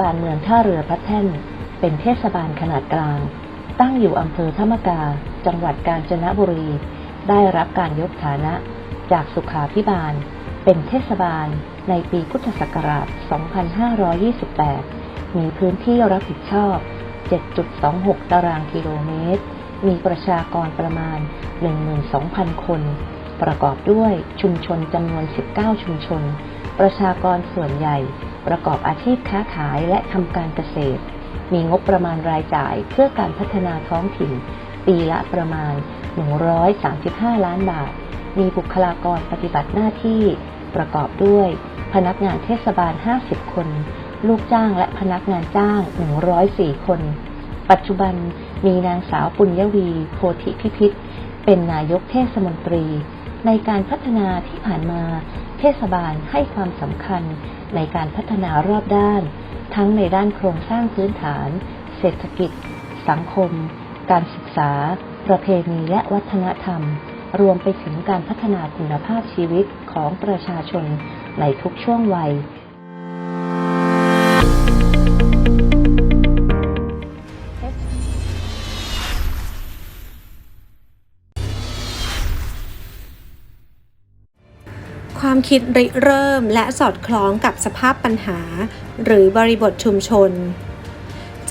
บาลเมืองท่าเรือพระแท่น เป็นเทศบาลขนาดกลาง ตั้งอยู่อำเภอธรรมกา จังหวัดกาญจนบุรี ได้รับการยกฐานะจากสุขาพิบาล เป็นเทศบาลในปีพุทธศักราช 2528 มีพื้นที่รับผิดชอบ 7.26 ตารางกิโลเมตร มีประชากรประมาณ 12,000 คน ประกอบด้วยชุมชนจำนวน 19 ชุมชน ประชากรส่วนใหญ่ ประกอบอาชีพค้าขายและทำการเกษตร มีงบประมาณรายจ่ายเพื่อการพัฒนาท้องถิ่น ปีละประมาณ 135 ล้านบาท มีบุคลากรปฏิบัติหน้าที่ประกอบด้วย พนักงานเทศบาล 50 คน ลูกจ้างและพนักงานจ้าง 104 คน ปัจจุบันมีนางสาวปุญญวีโพธิพิพิธเป็นนายกเทศมนตรี ในการพัฒนาที่ผ่านมา เทศบาลให้ความสำคัญ ในการพัฒนารอบด้าน ทั้งในด้านโครงสร้างพื้นฐาน เศรษฐกิจ สังคม การศึกษา ประเพณีและวัฒนธรรม รวมไปถึงการพัฒนาคุณภาพชีวิตของประชาชนในทุกช่วงวัย ความคิดริเริ่มและสอดคล้องกับสภาพปัญหา หรือบริบทชุมชน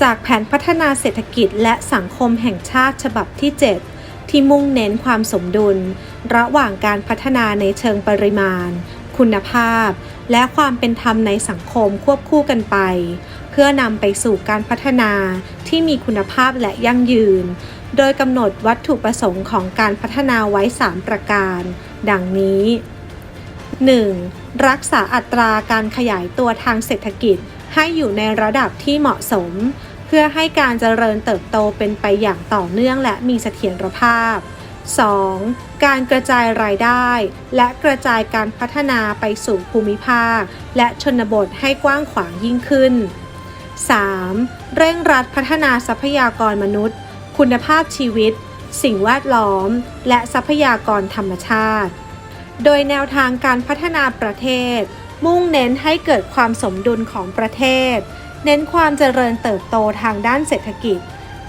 จากแผนพัฒนาเศรษฐกิจและสังคมแห่งชาติฉบับที่ 7 ที่มุ่งเน้นความสมดุล ระหว่างการพัฒนาในเชิงปริมาณ คุณภาพ และความเป็นธรรมในสังคมควบคู่กันไป เพื่อนำไปสู่การพัฒนาที่มีคุณภาพและยั่งยืน โดยกำหนดวัตถุประสงค์ของการพัฒนาไว้ 3 ประการ ดังนี้ 1. รักษาอัตราการขยายตัวทางเศรษฐกิจ ให้อยู่ในระดับที่เหมาะสม เพื่อให้การเจริญเติบโตเป็นไปอย่างต่อเนื่องและมีเสถียรภาพ 2. การกระจายรายได้ และกระจายการพัฒนาไปสู่ภูมิภาค และชนบทให้กว้างขวางยิ่งขึ้น 3. เร่งรัดพัฒนาทรัพยากรมนุษย์ คุณภาพชีวิต สิ่งแวดล้อม และทรัพยากรธรรมชาติ โดยแนวทางการพัฒนาประเทศ มุ่งเน้นให้เกิดความสมดุลของประเทศ เน้นความเจริญเติบโตทางด้านเศรษฐกิจ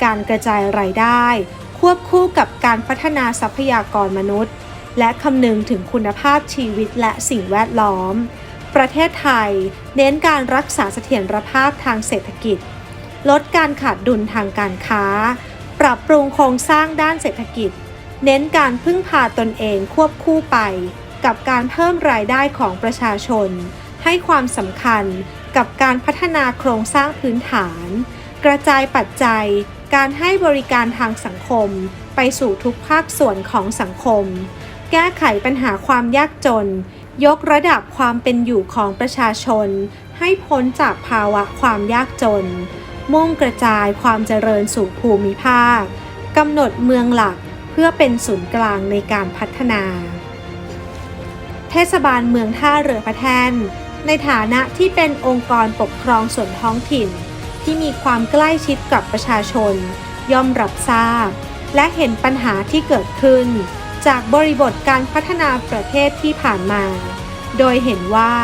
การกระจายรายได้ ควบคู่กับการพัฒนาทรัพยากรมนุษย์ และคำนึงถึงคุณภาพชีวิตและสิ่งแวดล้อม ประเทศไทย เน้นการรักษาเสถียรภาพทางเศรษฐกิจ ลดการขาดดุลทางการค้า ปรับปรุงโครงสร้างด้านเศรษฐกิจ เน้นการพึ่งพาตนเองควบคู่ไป กับการเพิ่มรายได้ของประชาชน ให้ความสำคัญกับการพัฒนาโครงสร้างพื้นฐาน กระจายปัจจัย การให้บริการทางสังคม ไปสู่ทุกภาคส่วนของสังคม แก้ไขปัญหาความยากจน ยกระดับความเป็นอยู่ของประชาชน ให้พ้นจากภาวะความยากจน มุ่งกระจายความเจริญสู่ภูมิภาคกำหนดเมืองหลักเพื่อเป็นศูนย์กลางในการพัฒนา เทศบาลเมืองท่าเรือพระแท่นในฐานะที่เป็นองค์กรปกครองส่วนท้องถิ่น ที่มีความใกล้ชิดกับประชาชน ย่อมรับทราบ และเห็นปัญหาที่เกิดขึ้น จากบริบทการพัฒนาประเทศที่ผ่านมา โดยเห็นว่า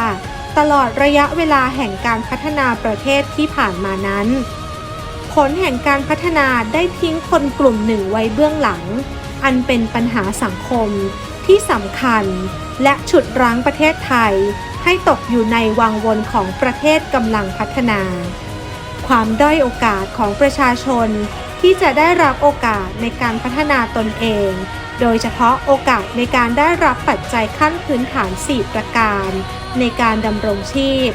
ตลอดระยะเวลาแห่งการพัฒนาประเทศที่ผ่านมานั้น ผลแห่งการพัฒนาได้ทิ้งคนกลุ่มหนึ่งไว้เบื้องหลัง อันเป็นปัญหาสังคม ที่สำคัญ และฉุดรั้งประเทศไทย ให้ตกอยู่ในวังวนของประเทศกำลังพัฒนา ความด้อยโอกาสของประชาชนที่จะได้รับโอกาสในการพัฒนาตนเอง โดยเฉพาะโอกาสในการได้รับปัจจัยขั้นพื้นฐาน 4 ประการ ในการดำรงชีพ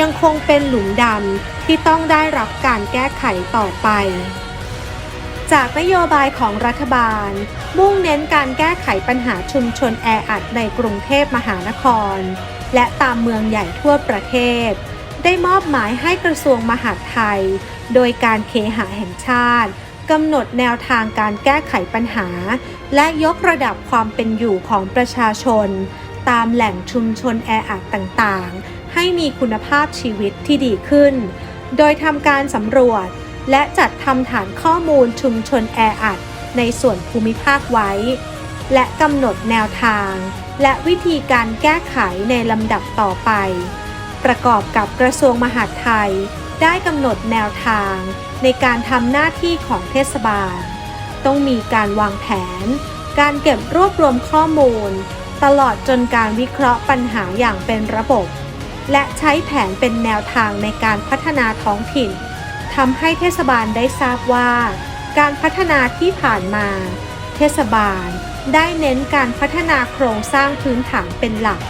ยังคงเป็นหลุมดำที่ต้องได้รับการแก้ไขต่อไป จากนโยบายของรัฐบาล มุ่งเน้นการแก้ไขปัญหาชุมชนแออัดในกรุงเทพมหานคร และตามเมืองใหญ่ทั่วประเทศ ได้มอบหมายให้กระทรวงมหาดไทย โดยการเคหะแห่งชาติกำหนดแนวทางการแก้ไขปัญหา และยกระดับความเป็นอยู่ของประชาชน ตามแหล่งชุมชนแออัดต่างๆ ให้มีคุณภาพชีวิตที่ดีขึ้น โดยทำการสำรวจ และจัดทำฐานข้อมูลชุมชนแออัดในส่วนภูมิภาคไว้ และกำหนดแนวทาง และวิธีการแก้ไขในลำดับต่อไป ประกอบกับกระทรวงมหาดไทย ได้กำหนดแนวทาง ในการทำหน้าที่ของเทศบาล ต้องมีการวางแผน การเก็บรวบรวมข้อมูล ตลอดจนการวิเคราะห์ปัญหาอย่างเป็นระบบ และใช้แผนเป็นแนวทางในการพัฒนาท้องถิ่น ทำให้เทศบาลได้ทราบว่า การพัฒนาที่ผ่านมา เทศบาลได้เน้นการพัฒนาโครงสร้างพื้นฐานเป็นหลัก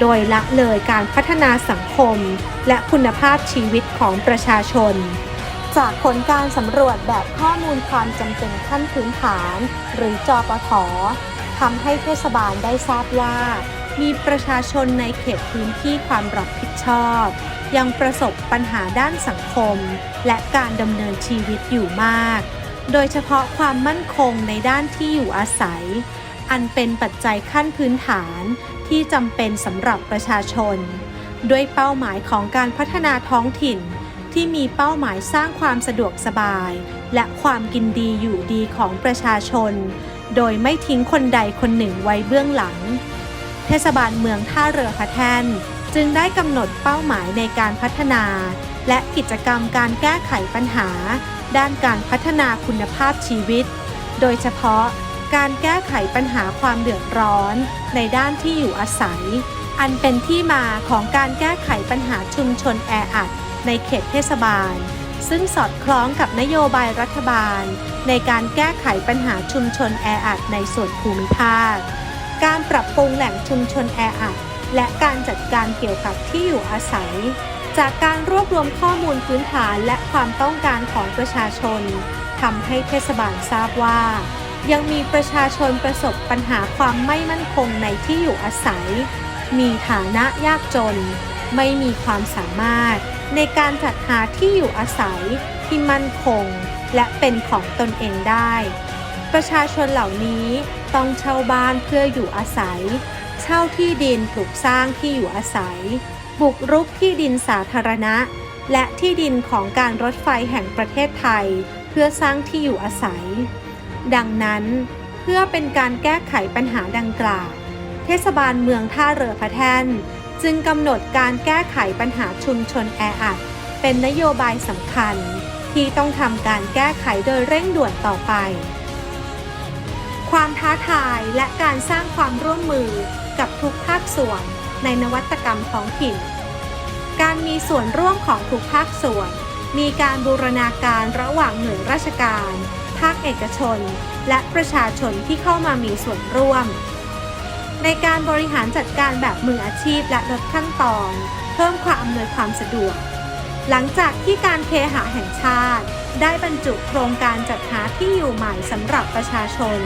โดยละเลยการพัฒนาสังคม และคุณภาพชีวิตของประชาชน จากผลการสำรวจแบบข้อมูลความจำเป็นขั้นพื้นฐาน หรือจอปททำให้เทศบาลได้ทราบว่า มีประชาชนในเขตพื้นที่ความรับผิดชอบ ยังประสบปัญหาด้านสังคม และการดำเนินชีวิตอยู่มาก โดยเฉพาะความมั่นคงในด้านที่อยู่อาศัย อันเป็นปัจจัยขั้นพื้นฐานที่จำเป็นสำหรับประชาชน ด้วยเป้าหมายของการพัฒนาท้องถิ่นที่มีเป้าหมายสร้างความสะดวกสบาย และความกินดีอยู่ดีของประชาชน โดยไม่ทิ้งคนใดคนหนึ่งไว้เบื้องหลัง ศบาลเมืองท่าเรือพระแท่น จึงได้กำหนดเป้าหมายในการพัฒนา และกิจกรรมการแก้ไขปัญหา ด้านการพัฒนาคุณภาพชีวิต โดยเฉพาะการแก้ไขปัญหาความเดือดร้อน ในด้านที่อยู่อาศัย อันเป็นที่มาของการแก้ไขปัญหาชุมชนแออัดในเขตเทศบาล ซึ่งสอดคล้องกับนโยบายรัฐบาล ในการแก้ไขปัญหาชุมชนแออัดในส่วนภูมิภาค การปรับปรุงแหล่งชุมชนแออัดและการจัดการเกี่ยวกับที่อยู่อาศัย จากการรวบรวมข้อมูลพื้นฐานและความต้องการของประชาชนทำให้เทศบาลทราบว่า ยังมีประชาชนประสบปัญหาความไม่มั่นคงในที่อยู่อาศัย มีฐานะยากจน ไม่มีความสามารถ ในการจัดหาที่อยู่อาศัยที่มั่นคง และเป็นของตนเองได้ ประชาชนเหล่านี้ต้องเช่าบ้านเพื่ออยู่อาศัย เช่าที่ดินปลูกสร้างที่อยู่อาศัย บุกรุกที่ดินสาธารณะ และที่ดินของการรถไฟแห่งประเทศไทย เพื่อสร้างที่อยู่อาศัย ดังนั้นเพื่อเป็นการแก้ไขปัญหาดังกล่าว เทศบาลเมืองท่าเรือพระแท่น จึงกำหนดการแก้ไขปัญหาชุมชนแออัด เป็นนโยบายสำคัญ ที่ต้องทำการแก้ไขโดยเร่งด่วนต่อไป ความท้าทายและการสร้างความร่วมมือกับทุกภาคส่วนในนวัตกรรมท้องถิ่น การมีส่วนร่วมของทุกภาคส่วน มีการบูรณาการระหว่างหน่วยราชการ ภาคเอกชน และประชาชนที่เข้ามามีส่วนร่วม ในการบริหารจัดการแบบมืออาชีพและลดขั้นตอน เพิ่มความอำนวยความสะดวก หลังจากที่การเคหะแห่งชาติ ได้บรรจุโครงการจัดหาที่อยู่ใหม่สำหรับประชาชน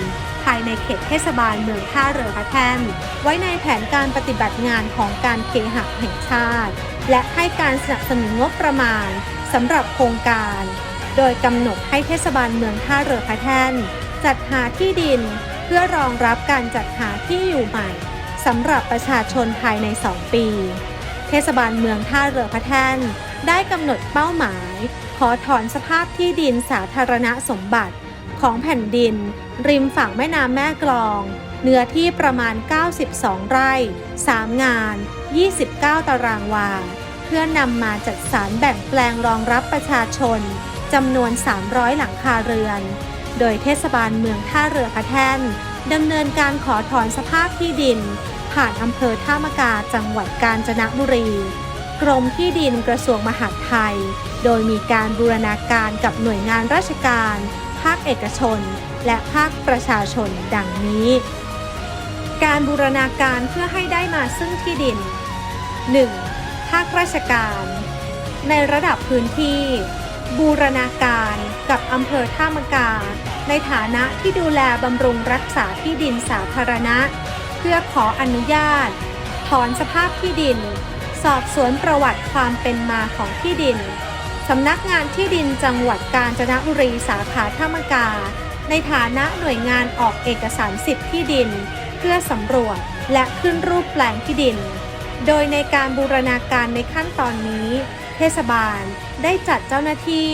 ภายในเขตเทศบาลเมืองท่าเรือพระแท่นไว้ในแผนการปฏิบัติงานของการเคหะแห่งชาติ และให้การสนับสนุนงบประมาณสำหรับโครงการ โดยกำหนดให้เทศบาลเมืองท่าเรือพระแท่นจัดหาที่ดิน เพื่อรองรับการจัดหาที่อยู่ใหม่สำหรับประชาชนภายใน 2 ปี เทศบาลเมืองท่าเรือพระแท่นได้กำหนดเป้าหมาย ขอถอนสภาพที่ดินสาธารณสมบัติของแผ่นดิน ริมฝั่งแม่น้ำแม่กลอง เนื้อที่ประมาณ 92 ไร่ 3 งาน 29 ตารางวา เพื่อนำมาจัดสรรแบ่งแปลงรองรับประชาชนจำนวน 300 หลังคาเรือน โดยเทศบาลเมืองท่าเรือพระแท่นดำเนินการขอถอนสภาพที่ดิน ผ่านอำเภอท่ามกาจังหวัดกาญจนบุรี กรมที่ดินกระทรวงมหาดไทย โดยมีการบูรณาการกับหน่วยงานราชการ ภาคเอกชน และภาคประชาชนดังนี้ การบูรณาการเพื่อให้ได้มาซึ่งที่ดิน 1. ภาคราชการ ในระดับพื้นที่ บูรณาการกับอำเภอท่ามกา ในฐานะที่ดูแลบำรุงรักษาที่ดินสาธารณะ เพื่อขออนุญาต ถอนสภาพที่ดิน สอบสวนประวัติความเป็นมาของที่ดิน สำนักงานที่ดินจังหวัดกาญจนบุรีสาขาท่ามกา ในฐานะหน่วยงานออกเอกสารสิทธิ์ที่ดิน เพื่อสำรวจและขึ้นรูปแปลงที่ดิน โดยในการบูรณาการในขั้นตอนนี้ เทศบาลได้จัดเจ้าหน้าที่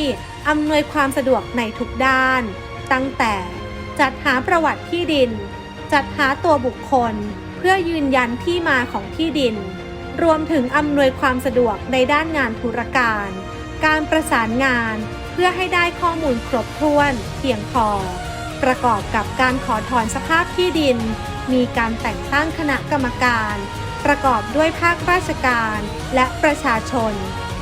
อำนวยความสะดวกในทุกด้าน ตั้งแต่จัดหาประวัติที่ดิน จัดหาตัวบุคคล เพื่อยืนยันที่มาของที่ดิน รวมถึงอำนวยความสะดวกในด้านงานธุรการ การประสานงานเพื่อให้ได้ข้อมูลครบถ้วนเพียงพอ ประกอบกับการขอถอนสภาพที่ดิน มีการแต่งตั้งคณะกรรมการ ประกอบด้วยภาคราชการและประชาชน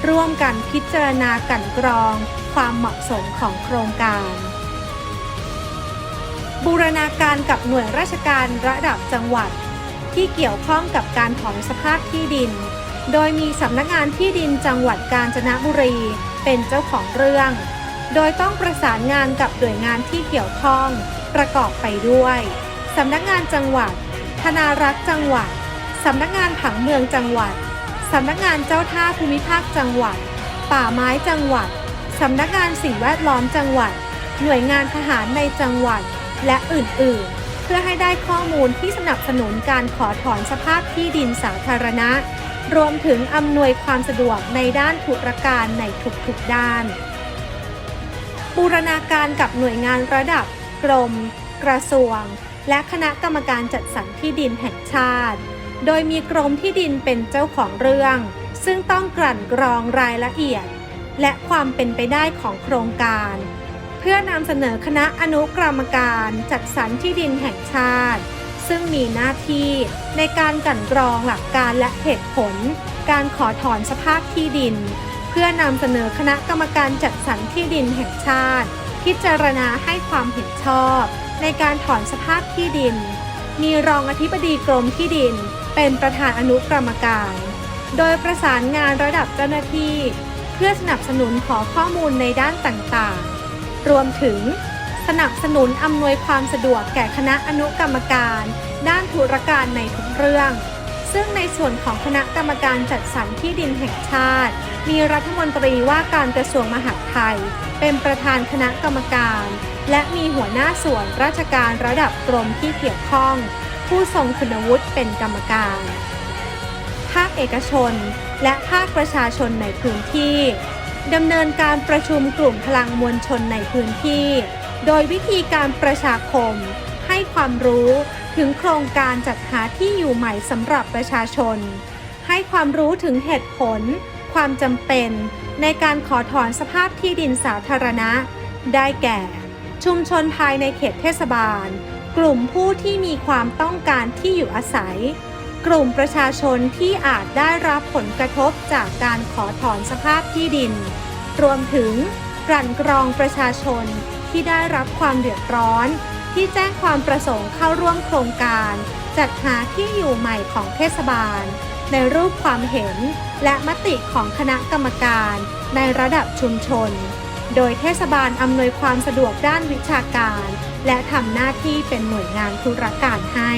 ร่วมกันพิจารณากันกรอง ความเหมาะสมของโครงการ บูรณาการกับหน่วยราชการระดับจังหวัด ที่เกี่ยวข้องกับการถอนสภาพที่ดิน โดยมีสำนักงานที่ดินจังหวัดกาญจนบุรี เป็นเจ้าของเรื่อง โดยต้องประสานงานกับหน่วยงานที่เกี่ยวข้อง ประกอบไปด้วยสำนักงานจังหวัด ธนารักษ์จังหวัดสำนักงานผังเมืองจังหวัดสำนักงานเจ้าท่าภูมิภาคจังหวัด ป่าไม้จังหวัดสำนักงานสิ่งแวดล้อมจังหวัด หน่วยงานทหารในจังหวัด และอื่นๆ พื่อให้ได้ข้อมูลที่สนับสนุนการขอถอนสภาพที่ดินสาธารณะ รวมถึงอำนวยความสะดวกในด้านธุรการในทุกๆด้าน บูรณาการกับหน่วยงานระดับ กรม กระทรวง และคณะกรรมการจัดสรรที่ดินแห่งชาติ โดยมีกรมที่ดินเป็นเจ้าของเรื่อง ซึ่งต้องกลั่นกรองรายละเอียด และความเป็นไปได้ของโครงการ เพื่อนำเสนอคณะอนุกรรมการจัดสรรที่ดินแห่งชาติ ซึ่งมีหน้าที่ในการกลั่นกรองหลักการและเหตุผล การขอถอนสภาพที่ดิน เพื่อนำเสนอคณะกรรมการจัดสรรที่ดินแห่งชาติ พิจารณาให้ความเห็นชอบ ในการถอนสภาพที่ดิน มีรองอธิบดีกรมที่ดิน เป็นประธานอนุกรรมการ โดยประสานงานระดับเจ้าหน้าที่ เพื่อสนับสนุนขอข้อมูลในด้านต่างๆ รวมถึง สนับสนุนอำนวยความสะดวกแก่คณะอนุกรรมการ ด้านธุรการในทุกเรื่อง ซึ่งในส่วนของคณะกรรมการจัดสรรที่ดินแห่งชาติ มีรัฐมนตรีว่าการกระทรวงมหาดไทย เป็นประธานคณะกรรมการ และมีหัวหน้าส่วนราชการระดับกรมที่เกี่ยวข้อง ผู้ทรงคุณวุฒิเป็นกรรมการภาคเอกชน และภาคประชาชนในพื้นที่ ดำเนินการประชุมกลุ่มพลังมวลชนในพื้นที่ โดยวิธีการประชาคม ให้ความรู้ถึงโครงการจัดหาที่อยู่ใหม่สำหรับประชาชน ให้ความรู้ถึงเหตุผล ความจำเป็น ในการขอถอนสภาพที่ดินสาธารณะ ได้แก่ ชุมชนภายในเขตเทศบาล กลุ่มผู้ที่มีความต้องการที่อยู่อาศัย กลุ่มประชาชนที่อาจได้รับผลกระทบจากการขอถอนสภาพที่ดิน รวมถึงกลั่นกรองประชาชนที่ได้รับความเดือดร้อน ที่แจ้งความประสงค์เข้าร่วมโครงการ จัดหาที่อยู่ใหม่ของเทศบาล ในรูปความเห็นและมติของคณะกรรมการในระดับชุมชน โดยเทศบาลอำนวยความสะดวกด้านวิชาการ และทำหน้าที่เป็นหน่วยงานธุรการให้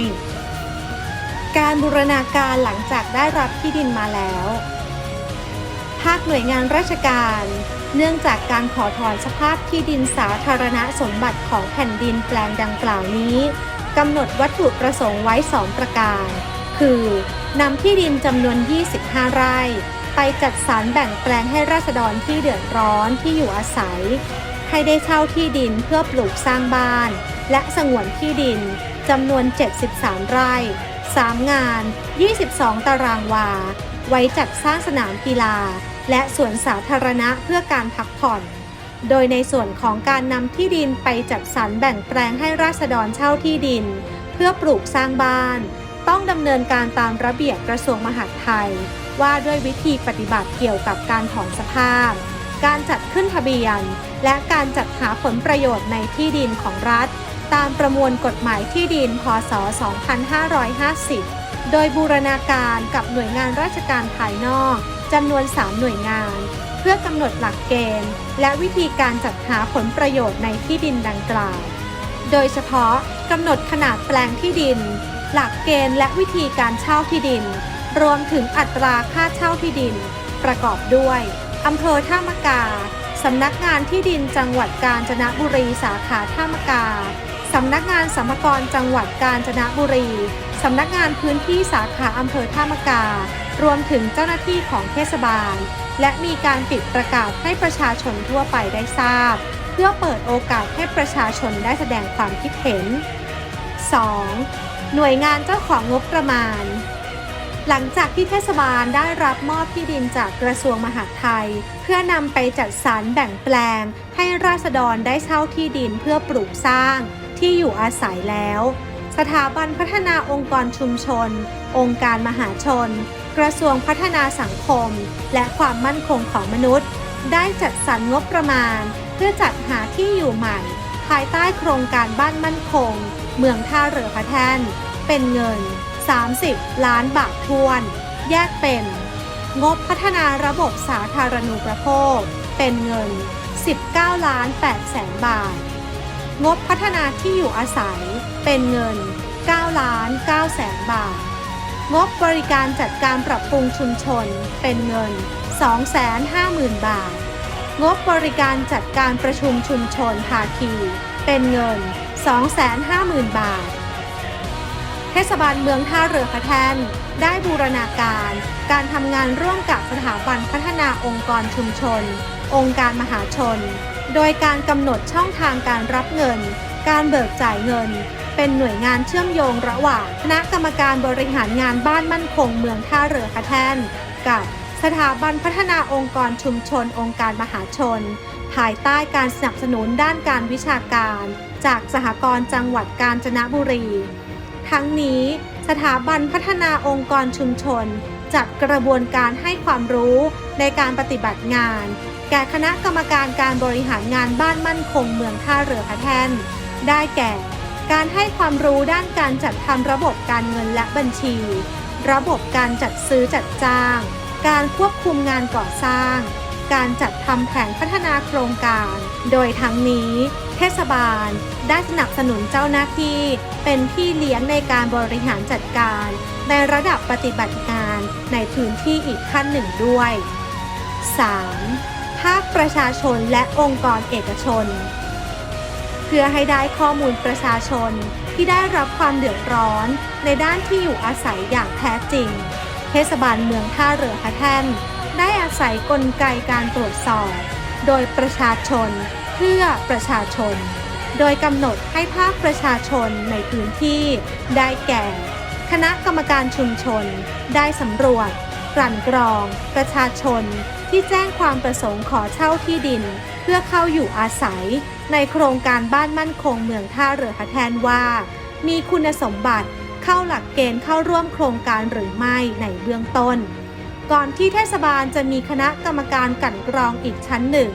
การบูรณาการหลังจากได้รับที่ดินมาแล้ว ภาคหน่วยงานราชการ เนื่องจากการขอถอนสภาพที่ดินสาธารณสมบัติของแผ่นดินแปลงดังกล่าวนี้กำหนดวัตถุประสงค์ไว้ 2 ประการ คือนำที่ดินจำนวน 25 ไร่ ไปจัดสรรแบ่งแปลงให้ราษฎรที่เดือดร้อนที่อยู่อาศัย ให้ได้เช่าที่ดินเพื่อปลูกสร้างบ้าน และสงวนที่ดินจำนวน 73 ไร่ 3 งาน 22 ตารางวา ไว้จัดสร้างสนามกีฬา และสวนสาธารณะเพื่อการพักผ่อน โดยในส่วนของการนำที่ดินไปจัดสรรแบ่งแปลงให้ราษฎรเช่าที่ดิน เพื่อปลูกสร้างบ้าน ต้องดำเนินการตามระเบียบกระทรวงมหาดไทย ว่าด้วยวิธีปฏิบัติเกี่ยวกับการถอนสภาพ การจัดขึ้นทะเบียน และการจัดหาผลประโยชน์ในที่ดินของรัฐ ตามประมวลกฎหมายที่ดิน พศ 2550 โดยบูรณาการกับหน่วยงานราชการภายนอกจำนวน 3 หน่วยงาน เพื่อกำหนดหลักเกณฑ์ และวิธีการจัดหาผลประโยชน์ในที่ดินดังกล่าว โดยเฉพาะกำหนดขนาดแปลงที่ดิน หลักเกณฑ์และวิธีการเช่าที่ดิน รวมถึงอัตราค่าเช่าที่ดิน ประกอบด้วยอำเภอท่ามะกาสำนักงานที่ดินจังหวัดกาญจนบุรีสาขาท่ามะกา สำนักงานสมกรจังหวัดกาญจนบุรี สำนักงานพื้นที่สาขาอำเภอท่ามะกา รวมถึงเจ้าหน้าที่ของเทศบาล และมีการปิดประกาศให้ประชาชนทั่วไปได้ทราบ เพื่อเปิดโอกาสให้ประชาชนได้แสดงความคิดเห็น 2. หน่วยงานเจ้าของงบประมาณ หลังจากที่เทศบาลได้รับมอบที่ดินจากกระทรวงมหาดไทย เพื่อนำไปจัดสรรแบ่งแปลง ให้ราษฎรได้เช่าที่ดินเพื่อปลูกสร้าง ที่อยู่อาศัยแล้ว สถาบันพัฒนาองค์กรชุมชน องค์การมหาชน กระทรวงพัฒนาสังคม และความมั่นคงของมนุษย์ ได้จัดสรรงบประมาณ เพื่อจัดหาที่อยู่ใหม่ ภายใต้โครงการบ้านมั่นคง เมืองท่าเรือพระแท่น เป็นเงิน 30 ล้านบาททวน แยกเป็น งบพัฒนาระบบสาธารณูปโภค เป็นเงิน 19 ล้าน8แสนบาท งบพัฒนาที่อยู่อาศัยเป็นเงิน 9 ล้าน9แสนบาท งบบริการจัดการปรับปรุงชุมชน เป็นเงิน 250,000 บาท งบบริการจัดการประชุมชุมชนภาคี เป็นเงิน 250,000 บาท เทศบาลเมืองท่าเรือพระแท่นได้บูรณาการ การทำงานร่วมกับสถาบันพัฒนาองค์กรชุมชน องค์การมหาชน โดยการกำหนดช่องทางการรับเงิน การเบิกจ่ายเงิน เป็นหน่วยงานเชื่อมโยงระหว่างคณะกรรมการบริหารงานบ้านมั่นคงเมืองท่าเรือพระแท่น กับสถาบันพัฒนาองค์กรชุมชนองค์การมหาชน ภายใต้การสนับสนุนด้านการวิชาการ จากสหกรณ์จังหวัดกาญจนบุรี ทั้งนี้สถาบันพัฒนาองค์กรชุมชน จัดกระบวนการให้ความรู้ในการปฏิบัติงาน แก่คณะกรรมการการบริหารงานบ้านมั่นคงเมืองท่าเรือพระแท่น ได้แก่ การให้ความรู้ด้านการจัดทำระบบการเงินและบัญชี ระบบการจัดซื้อจัดจ้าง การควบคุมงานก่อสร้าง การจัดทำแผนพัฒนาโครงการ โดยทั้งนี้ เทศบาล ได้สนับสนุนเจ้าหน้าที่ เป็นพี่เลี้ยงในการบริหารจัดการ ในระดับปฏิบัติงานในพื้นที่อีกขั้นหนึ่งด้วย 3. ภาคประชาชนและองค์กรเอกชน เพื่อให้ได้ข้อมูลประชาชนที่ได้รับความเดือดร้อนในด้านที่อยู่อาศัยอย่างแท้จริง เทศบาลเมืองท่าเรือพระแท่นได้อาศัยกลไกการตรวจสอบ โดยประชาชน เพื่อประชาชน โดยกำหนดให้ภาคประชาชนในพื้นที่ได้แก่ คณะกรรมการชุมชน ได้สำรวจกลั่นกรอง ประชาชน ที่แจ้งความประสงค์ขอเช่าที่ดิน เพื่อเข้าอยู่อาศัย ในโครงการบ้านมั่นคงเมืองท่าเรือพระแทนว่า มีคุณสมบัติเข้าหลักเกณฑ์เข้าร่วมโครงการหรือไม่ในเบื้องต้น ก่อนที่เทศบาลจะมีคณะกรรมการกันกรองอีกชั้นหนึ่ง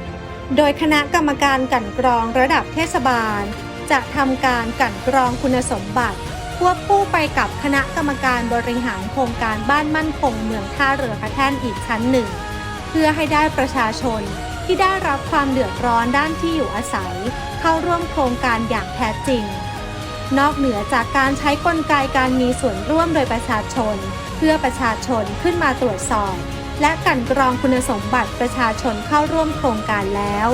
โดยคณะกรรมการกันกรองระดับเทศบาล จะทำการกันกรองคุณสมบัติควบคู่ไปกับคณะกรรมการบริหารโครงการบ้านมั่นคงเมืองท่าเรือพระแท่นอีกชั้นหนึ่ง เพื่อให้ได้ประชาชนที่ได้รับความเดือดร้อนด้านที่อยู่อาศัย เข้าร่วมโครงการอย่างแท้จริง นอกเหนือจากการใช้กลไกการมีส่วนร่วมโดยประชาชน เพื่อประชาชนขึ้นมาตรวจสอบ และกันกรองคุณสมบัติประชาชนเข้าร่วมโครงการแล้ว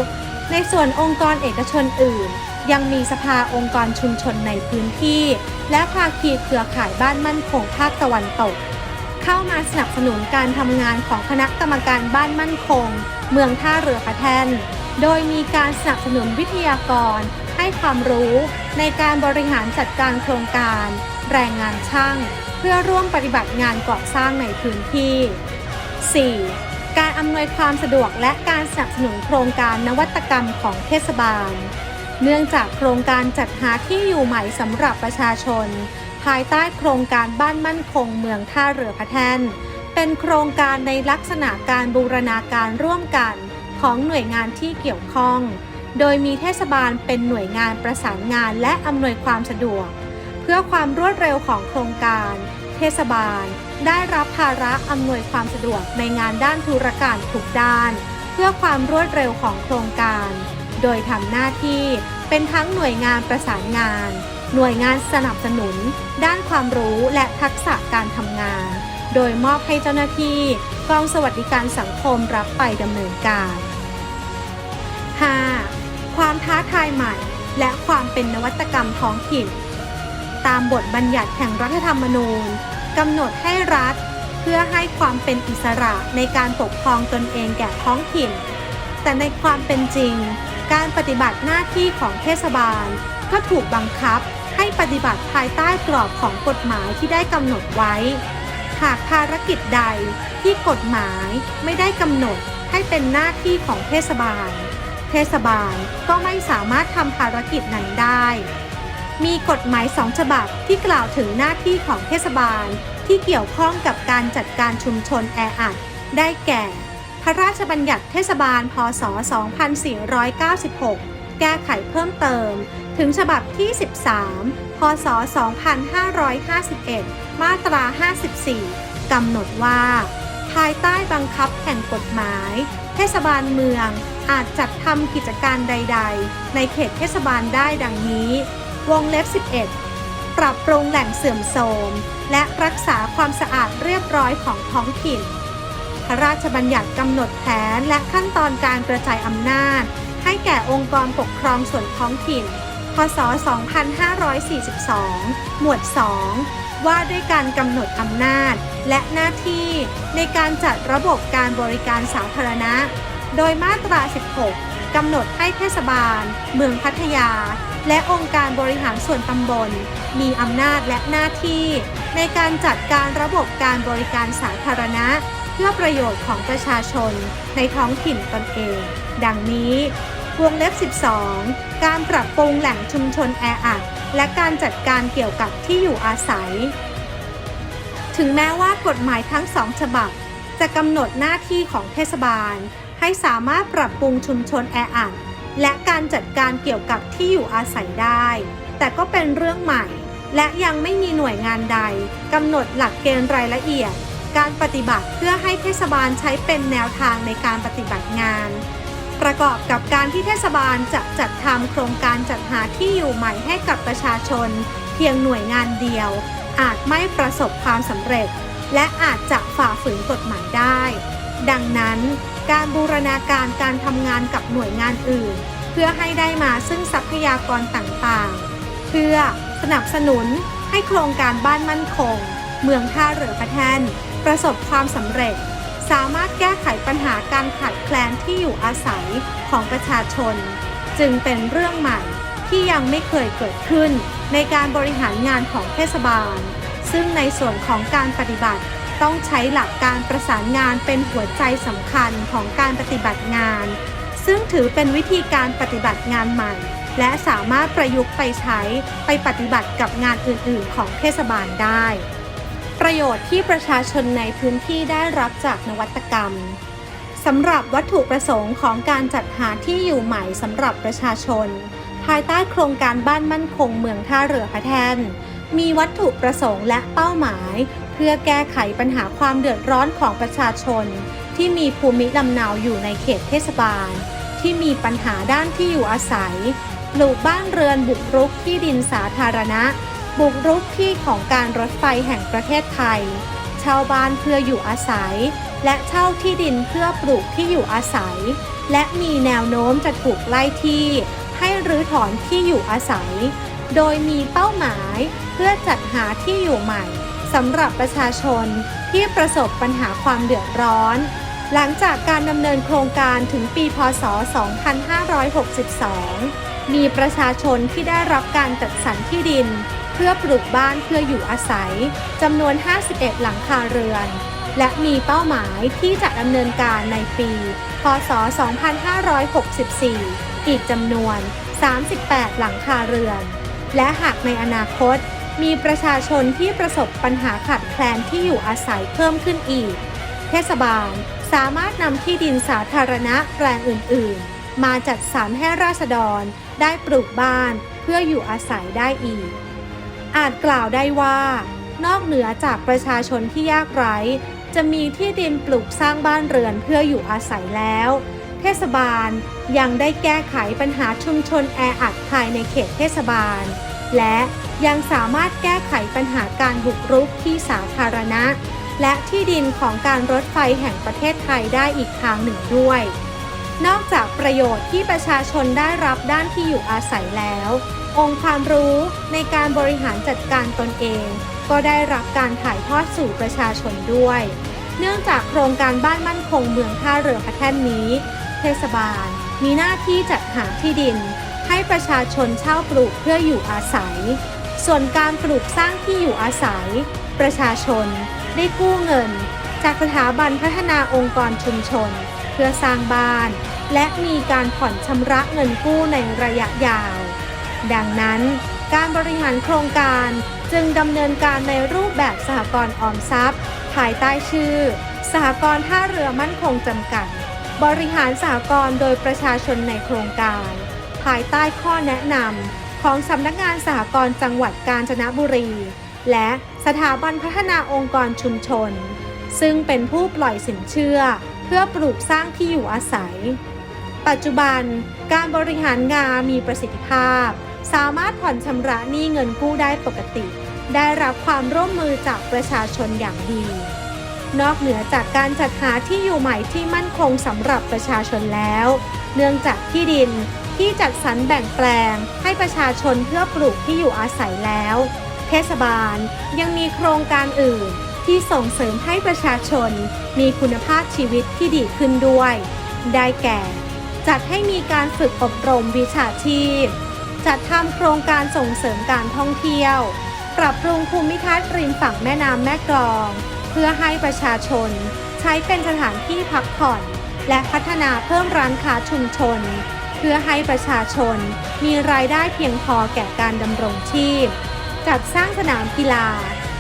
ในส่วนองค์กรเอกชนอื่น ยังมีสภาองค์กรชุมชนในพื้นที่ และภาคีเครือข่ายบ้านมั่นคงภาคตะวันตก เข้ามาสนับสนุนการทำงานของคณะกรรมการบ้านมั่นคง เมืองท่าเรือพระแท่น โดยมีการสนับสนุนวิทยากร ให้ความรู้ในการบริหารจัดการโครงการ แรงงานช่าง เพื่อร่วมปฏิบัติงานก่อสร้างในพื้นที่ 4. การอำนวยความสะดวกและการสนับสนุนโครงการนวัตกรรมของเทศบาล เนื่องจากโครงการจัดหาที่อยู่ใหม่สำหรับประชาชน ภายใต้โครงการบ้านมั่นคงเมืองท่าเรือพระแท่น เป็นโครงการในลักษณะการบูรณาการร่วมกันของหน่วยงานที่เกี่ยวข้อง โดยมีเทศบาลเป็นหน่วยงานประสานงานและอำนวยความสะดวก เพื่อความรวดเร็วของโครงการ เทศบาล ได้รับภาระอำนวยความสะดวกในงานด้านธุรการทุกด้าน เพื่อความรวดเร็วของโครงการ โดยทำหน้าที่เป็นทั้งหน่วยงานประสานงาน หน่วยงานสนับสนุน ด้านความรู้และทักษะการทำงาน โดยมอบให้เจ้าหน้าที่กองสวัสดิการสังคมรับไปดำเนินการ 5. ความท้าทายใหม่ และความเป็นนวัตกรรมท้องถิ่น ตามบทบัญญัติแห่งรัฐธรรมนูญกำหนดให้รัฐ เพื่อให้ความเป็นอิสระในการปกครองตนเองแก่ท้องถิ่น แต่ในความเป็นจริง การปฏิบัติหน้าที่ของเทศบาล ก็ถูกบังคับ ให้ปฏิบัติภายใต้กรอบของกฎหมายที่ได้กำหนดไว้ หากภารกิจใดที่กฎหมายไม่ได้กำหนดให้เป็นหน้าที่ของเทศบาล เทศบาลก็ไม่สามารถทำภารกิจนั้นได้ มีกฎหมายสองฉบับที่กล่าวถึงหน้าที่ของเทศบาลที่เกี่ยวข้องกับการจัดการชุมชนแออัด ได้แก่ พระราชบัญญัติเทศบาล พศ 2496 แก้ไขเพิ่มเติม ถึงฉบับที่ 13 พศ 2551 มาตรา 54 กำหนดว่า ภายใต้บังคับแห่งกฎหมาย เทศบาลเมืองอาจจัดทำกิจการใด ๆ ในเขตเทศบาลได้ดังนี้ วงเล็บ 11 ปรับปรุงแหล่งเสื่อมโทรม และรักษาความสะอาดเรียบร้อยของท้องถิ่น พระราชบัญญัติกำหนดแผนและขั้นตอนการกระจายอำนาจ ให้แก่องค์กรปกครองส่วนท้องถิ่น พศ 2542 หมวด 2 ว่าด้วยการกำหนดอำนาจ และหน้าที่ในการจัดระบบการบริการสาธารณะ โดยมาตรา 16 กำหนดให้เทศบาล เมืองพัทยา และองค์การบริหารส่วนตำบล มีอำนาจและหน้าที่ ในการจัดการระบบการบริการสาธารณะ เพื่อประโยชน์ของประชาชนในท้องถิ่นตนเอง ดังนี้วงเล็บ 12 การปรับปรุงแหล่งชุมชนแออัดและการจัดการเกี่ยวกับที่อยู่อาศัย ถึงแม้ว่ากฎหมายทั้งสองฉบับ จะกำหนดหน้าที่ของเทศบาล ให้สามารถปรับปรุงชุมชนแออัดและการจัดการเกี่ยวกับที่อยู่อาศัยได้ แต่ก็เป็นเรื่องใหม่ และยังไม่มีหน่วยงานใดกำหนดหลักเกณฑ์รายละเอียด การปฏิบัติเพื่อให้เทศบาลใช้เป็นแนวทางในการปฏิบัติงาน ประกอบกับการที่เทศบาลจะจัดทำโครงการจัดหาที่อยู่ใหม่ให้กับประชาชน เพียงหน่วยงานเดียว อาจไม่ประสบความสำเร็จ และอาจจะฝ่าฝืนกฎหมายได้ ดังนั้น การบูรณาการการทำงานกับหน่วยงานอื่น เพื่อให้ได้มาซึ่งทรัพยากรต่างๆ เพื่อสนับสนุนให้โครงการบ้านมั่นคง เมืองท่าเรือพระแท่นประสบความสำเร็จ สามารถแก้ไขปัญหาการขาดแคลนที่อยู่อาศัยของประชาชน จึงเป็นเรื่องใหม่ที่ยังไม่เคยเกิดขึ้นในการบริหารงานของเทศบาล ซึ่งในส่วนของการปฏิบัติต้องใช้หลักการประสานงานเป็นหัวใจสำคัญของการปฏิบัติงาน ซึ่งถือเป็นวิธีการปฏิบัติงานใหม่ และสามารถประยุกต์ไปใช้ไปปฏิบัติกับงานอื่นๆ ของเทศบาลได้ ประโยชน์ที่ประชาชนในพื้นที่ได้รับจากนวัตกรรมสำหรับวัตถุประสงค์ของการจัดหาที่อยู่ใหม่สำหรับประชาชน ภายใต้โครงการบ้านมั่นคงเมืองท่าเรือพระแท่นมีวัตถุประสงค์และเป้าหมาย เพื่อแก้ไขปัญหาความเดือดร้อนของประชาชน ที่มีภูมิลำเนาอยู่ในเขตเทศบาล ที่มีปัญหาด้านที่อยู่อาศัยปลูกบ้านเรือนบุกรุกที่ดินสาธารณะ บุกรุกที่ของการรถไฟแห่งประเทศไทย เช่าบ้านเพื่ออยู่อาศัย และเช่าที่ดินเพื่อปลูกที่อยู่อาศัย และมีแนวโน้มจะถูกไล่ที่ ให้รื้อถอนที่อยู่อาศัย โดยมีเป้าหมายเพื่อจัดหาที่อยู่ใหม่สำหรับประชาชนที่ประสบปัญหาความเดือดร้อน หลังจากการดำเนินโครงการถึงปี พศ 2562 มีประชาชนที่ได้รับการจัดสรรที่ดิน เพื่อปลูกบ้านเพื่ออยู่อาศัยจำนวน 51 หลังคาเรือน และมีเป้าหมายที่จะดำเนินการในปี พศ 2564 อีกจำนวน 38 หลังคาเรือน และหากในอนาคต มีประชาชนที่ประสบปัญหาขาดแคลนที่อยู่อาศัยเพิ่มขึ้นอีก เทศบาลสามารถนำที่ดินสาธารณะแปลงอื่น ๆ มาจัดสรรให้ราษฎรได้ปลูกบ้านเพื่ออยู่อาศัยได้อีก อาจกล่าวได้ว่า นอกเหนือจากประชาชนที่ยากไร้ จะมีที่ดินปลูกสร้างบ้านเรือนเพื่ออยู่อาศัยแล้ว เทศบาลยังได้แก้ไขปัญหาชุมชนแออัดภายในเขตเทศบาล และยังสามารถแก้ไขปัญหาการบุกรุกที่สาธารณะ และที่ดินของการรถไฟแห่งประเทศไทยได้อีกทางหนึ่งด้วย นอกจากประโยชน์ที่ประชาชนได้รับด้านที่อยู่อาศัยแล้ว องค์ความรู้ในการบริหารจัดการตนเอง ก็ได้รับการถ่ายทอดสู่ประชาชนด้วย เนื่องจากโครงการบ้านมั่นคงเมืองท่าเรือพระแท่นนี้ เทศบาล มีหน้าที่จัดหาที่ดิน ให้ประชาชนเช่าปลูกเพื่ออยู่อาศัย ส่วนการปลูกสร้างที่อยู่อาศัย ประชาชนได้กู้เงิน จากสถาบันพัฒนาองค์กรชุมชน เพื่อสร้างบ้าน และมีการผ่อนชำระเงินกู้ในระยะยาว ดังนั้น การบริหารโครงการจึงดำเนินการในรูปแบบสหกรณ์ออมทรัพย์ ภายใต้ชื่อ สหกรณ์ท่าเรือมั่นคงจำกัด บริหารสหกรณ์โดยประชาชนในโครงการ ภายใต้ข้อแนะนำของสำนักงานสหกรณ์จังหวัดกาญจนบุรี และสถาบันพัฒนาองค์กรชุมชน ซึ่งเป็นผู้ปล่อยสินเชื่อ เพื่อปลูกสร้างที่อยู่อาศัย ปัจจุบันการบริหารงานมีประสิทธิภาพ สามารถผ่อนชำระหนี้เงินกู้ได้ปกติ ได้รับความร่วมมือจากประชาชนอย่างดี นอกเหนือจากการจัดหาที่อยู่ใหม่ที่มั่นคงสำหรับประชาชนแล้ว เนื่องจากที่ดินที่จัดสรรแบ่งแปลงให้ประชาชนเพื่อปลูกที่อยู่อาศัยแล้ว เทศบาลยังมีโครงการอื่นที่ส่งเสริมให้ประชาชนมีคุณภาพชีวิตที่ดีขึ้นด้วย ได้แก่ จัดให้มีการฝึกอบรมวิชาชีพ จัดทำโครงการส่งเสริมการท่องเที่ยว ปรับปรุงภูมิทัศน์ริมฝั่งแม่น้ำแม่กลอง เพื่อให้ประชาชน ใช้เป็นสถานที่พักผ่อน และพัฒนาเพิ่มร้านค้าชุมชน เพื่อให้ประชาชน มีรายได้เพียงพอแก่การดำรงชีพ จัดสร้างสนามกีฬา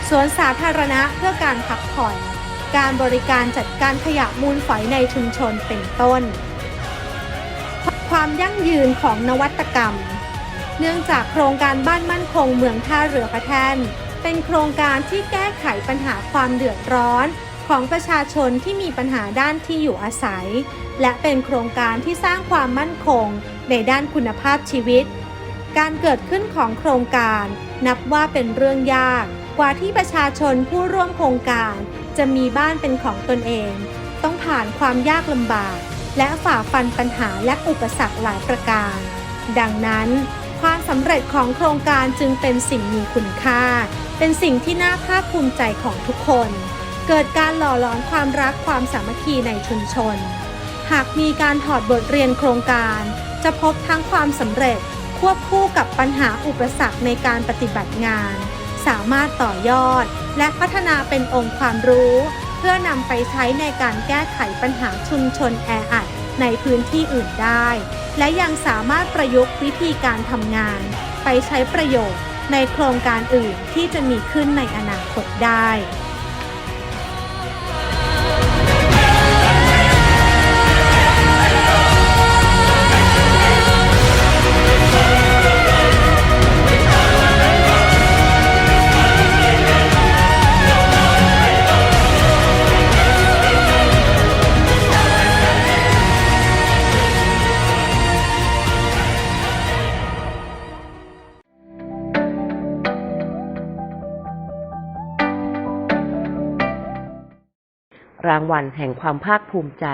สวนสาธารณะเพื่อการพักผ่อน การบริการจัดการขยะมูลฝอยในชุมชนเป็นต้น ความยั่งยืนของนวัตกรรม เนื่องจากโครงการบ้านมั่นคงเมืองท่าเรือพระแท่น เป็นโครงการที่แก้ไขปัญหาความเดือดร้อน ของประชาชนที่มีปัญหาด้านที่อยู่อาศัย และเป็นโครงการที่สร้างความมั่นคงในด้านคุณภาพชีวิต การเกิดขึ้นของโครงการนับว่าเป็นเรื่องยาก กว่าที่ประชาชนผู้ร่วมโครงการ จะมีบ้านเป็นของตนเอง ต้องผ่านความยากลำบาก และฝ่าฟันปัญหาและอุปสรรคหลายประการ ดังนั้น ความสำเร็จของโครงการจึงเป็นสิ่งมีคุณค่า เป็นสิ่งที่น่าภาคภูมิใจของทุกคน เกิดการหล่อหลอมความรักความสามัคคีในชุมชน หากมีการถอดบทเรียนโครงการ จะพบทั้งความสำเร็จควบคู่กับปัญหาอุปสรรคในการปฏิบัติงาน สามารถต่อยอด และพัฒนาเป็นองค์ความรู้ เพื่อนำไปใช้ในการแก้ไขปัญหาชุมชนแออัด ในพื้นที่อื่นได้ และยังสามารถประยุกต์วิธีการทำงาน ไปใช้ประโยชน์ในโครงการอื่นที่จะมีขึ้นในอนาคตได้ รางวัลแห่งความภาคภูมิใจ